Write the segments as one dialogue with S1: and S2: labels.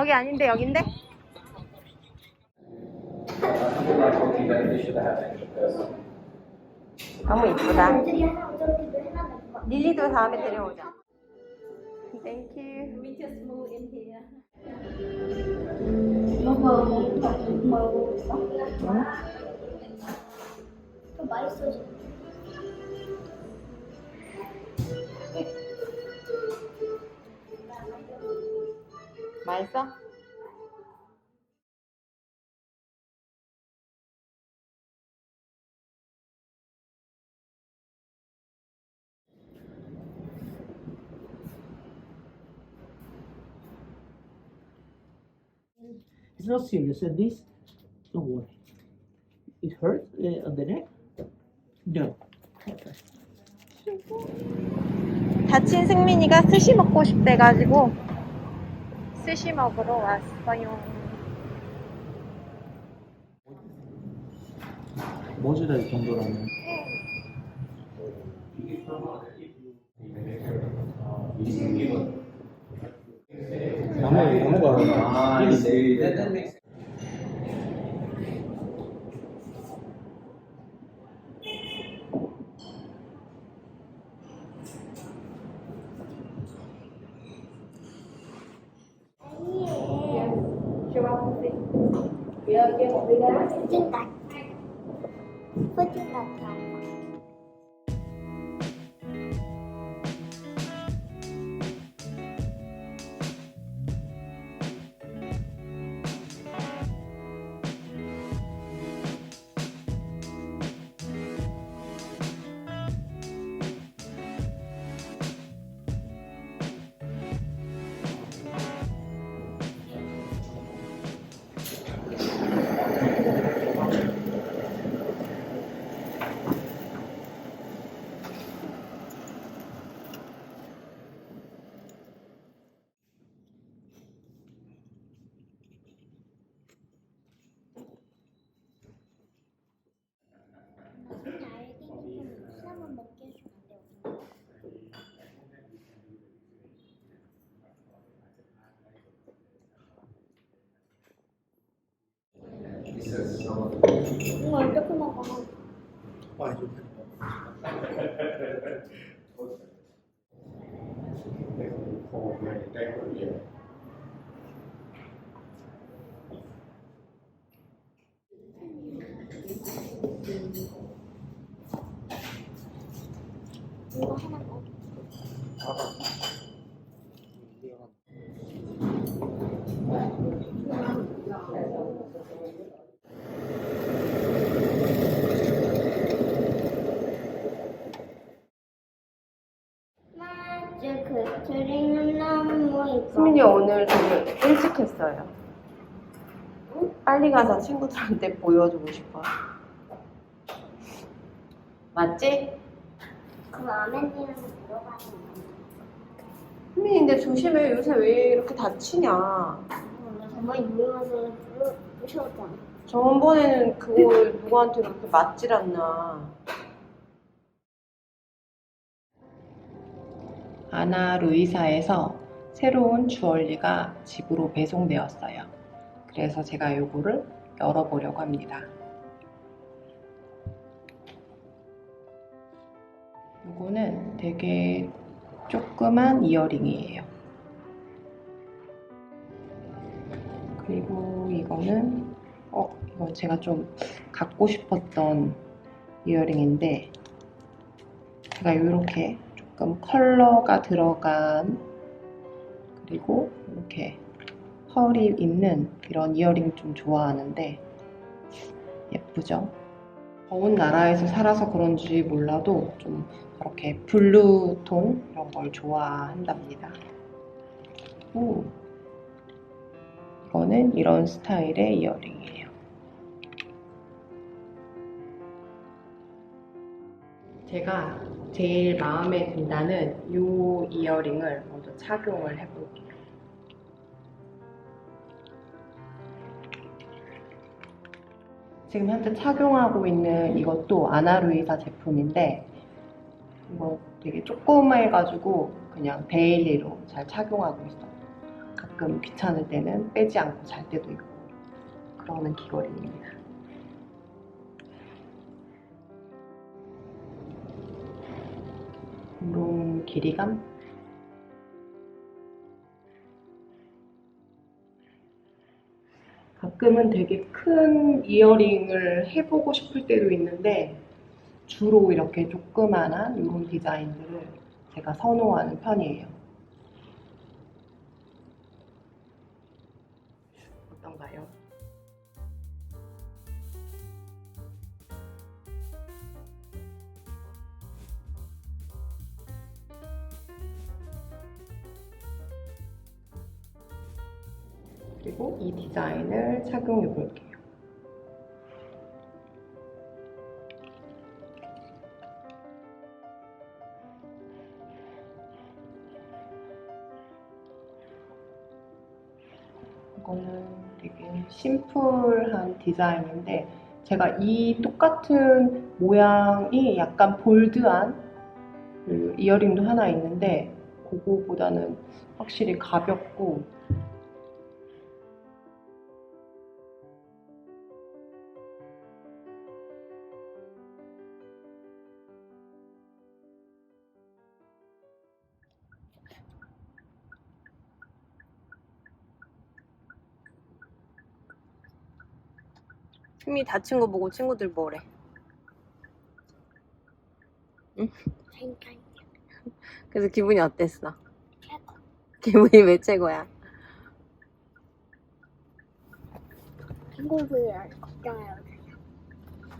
S1: 거기 아닌데 여긴데? 너무 이쁘다. 릴리도 다음에 데려오자. 땡큐.
S2: We just move in here. 먹어, 먹어. 좀 맛있어져.
S1: 맛있어?
S3: It's not serious. And this, don't worry. It hurts uh, on the neck? No.
S1: 다친 승민이가 스시 먹고 싶대가지고 스시 먹으러 왔어요.
S3: 모자랄 정도라면. 나무, 나무가.
S2: 푸딩 같아. 푸딩 같아. 이거 어떻게 먹어? 이거 하나 먹어. 맞아, 그 트리는 너무 이뻐.
S1: 승민이 오늘 되게 일찍 했어요. 빨리 가서 친구들한테 보여주고 싶어. 맞지?
S2: 그 들어가는 거.
S1: 승민이 근데 조심해. 요새 왜 이렇게 다치냐.
S2: 정말 유명해서 부셨잖아.
S1: 저번에는 그걸 누구한테 그렇게 맞질 않나. 아나 루이사에서 새로운 주얼리가 집으로 배송되었어요. 그래서 제가 요거를 열어보려고 합니다. 요거는 되게 조그만 이어링이에요. 그리고 이거는 어 이건 제가 좀 갖고 싶었던 이어링인데 제가 이렇게 조금 컬러가 들어간 그리고 이렇게 펄이 있는 이런 이어링 좀 좋아하는데 예쁘죠? 더운 나라에서 살아서 그런지 몰라도 좀 그렇게 블루톤 이런 걸 좋아한답니다. 오. 이거는 이런 스타일의 이어링이에요. 제가 제일 마음에 든다는 이 이어링을 먼저 착용을 해볼게요. 지금 현재 착용하고 있는 이것도 아나루이사 제품인데 이거 되게 조그매가지고 그냥 데일리로 잘 착용하고 있어요. 가끔 귀찮을 때는 빼지 않고 잘 때도 있고 그러는 귀걸이입니다. 길이감? 가끔은 되게 큰 이어링을 해보고 싶을 때도 있는데 주로 이렇게 조그만한 이런 디자인들을 제가 선호하는 편이에요. 그리고 이 디자인을 착용해 볼게요. 이거는 되게 심플한 디자인인데 제가 이 똑같은 모양이 약간 볼드한 그 이어링도 하나 있는데 그거보다는 확실히 가볍고
S4: 흠이 다친 거 보고 친구들 뭐래?
S2: 그러니까
S4: 그래서 기분이 어땠어?
S2: 최고.
S4: 기분이 왜 최고야?
S2: 친구들 걱정해요.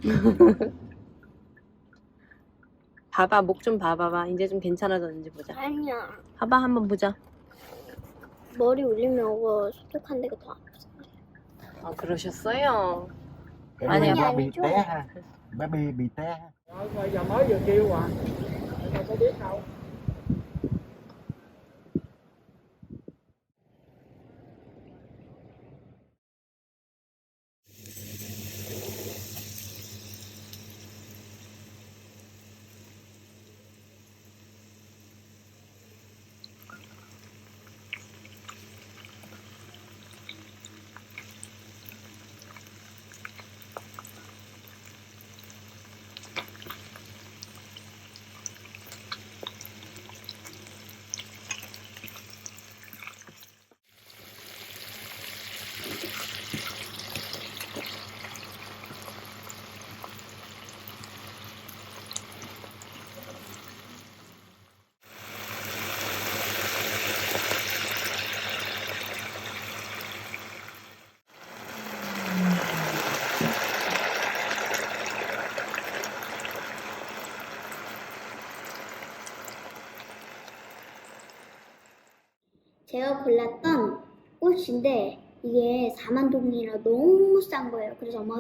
S4: 봐봐 목 좀 봐봐봐 이제 좀 괜찮아졌는지 보자
S2: 아니야.
S4: 봐봐 한번 보자
S2: 머리 올리면 오고 소독한 데가 더 아파.
S4: 아 그러셨어요?
S5: Nó bị té ha bé bị bị té ha.
S6: Bây giờ mới vừa kêu à.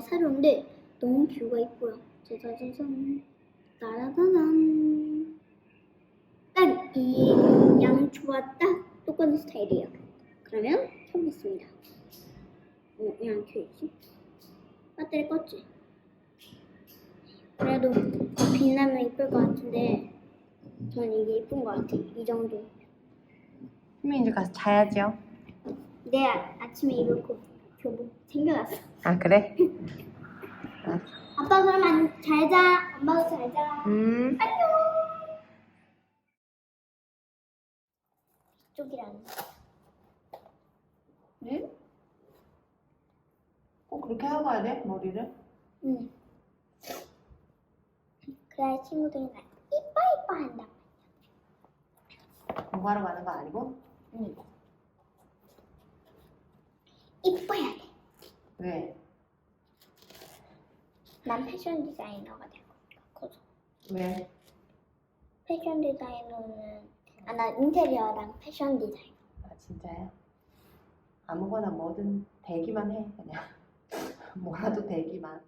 S2: 엄마가 사줬는데 너무 뷰가 이뻐요. 짜자자잔 따라다단 딱이 양초와 딱 똑같은 스타일이에요. 그러면 켜보겠습니다. 어, 왜안 켜있지? 배터리 껐지? 그래도 빛나면 이쁠 것 같은데 전 이게 이쁜 것 같아요. 이 정도.
S1: 희미 이제 가서 자야죠.
S2: 내 아, 아침에 이거 그 교복 챙겨놨어.
S1: 아 그래?
S2: 아빠 그럼 안, 잘 자. 엄마도 잘 자.
S1: 음.
S2: 안녕. 이쪽이라는. 응?
S1: 꼭 그렇게 하고 가야 돼 머리를?
S2: 응. 그래야 친구들이 나 이뻐 이뻐 한다.
S1: 공부하러 가는 거 아니고?
S2: 응. 이뻐야 돼.
S1: 왜?
S2: 난 패션 디자이너가 되고 싶어.
S1: 왜?
S2: 패션 디자이너는 아나 인테리어랑 패션 디자인.
S1: 아 진짜요? 아무거나 뭐든 대기만 해 그냥 뭐라도 대기만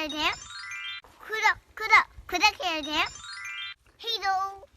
S2: 구독해야 돼요. 구독, 구독, 구독해야 돼요. 헤이도.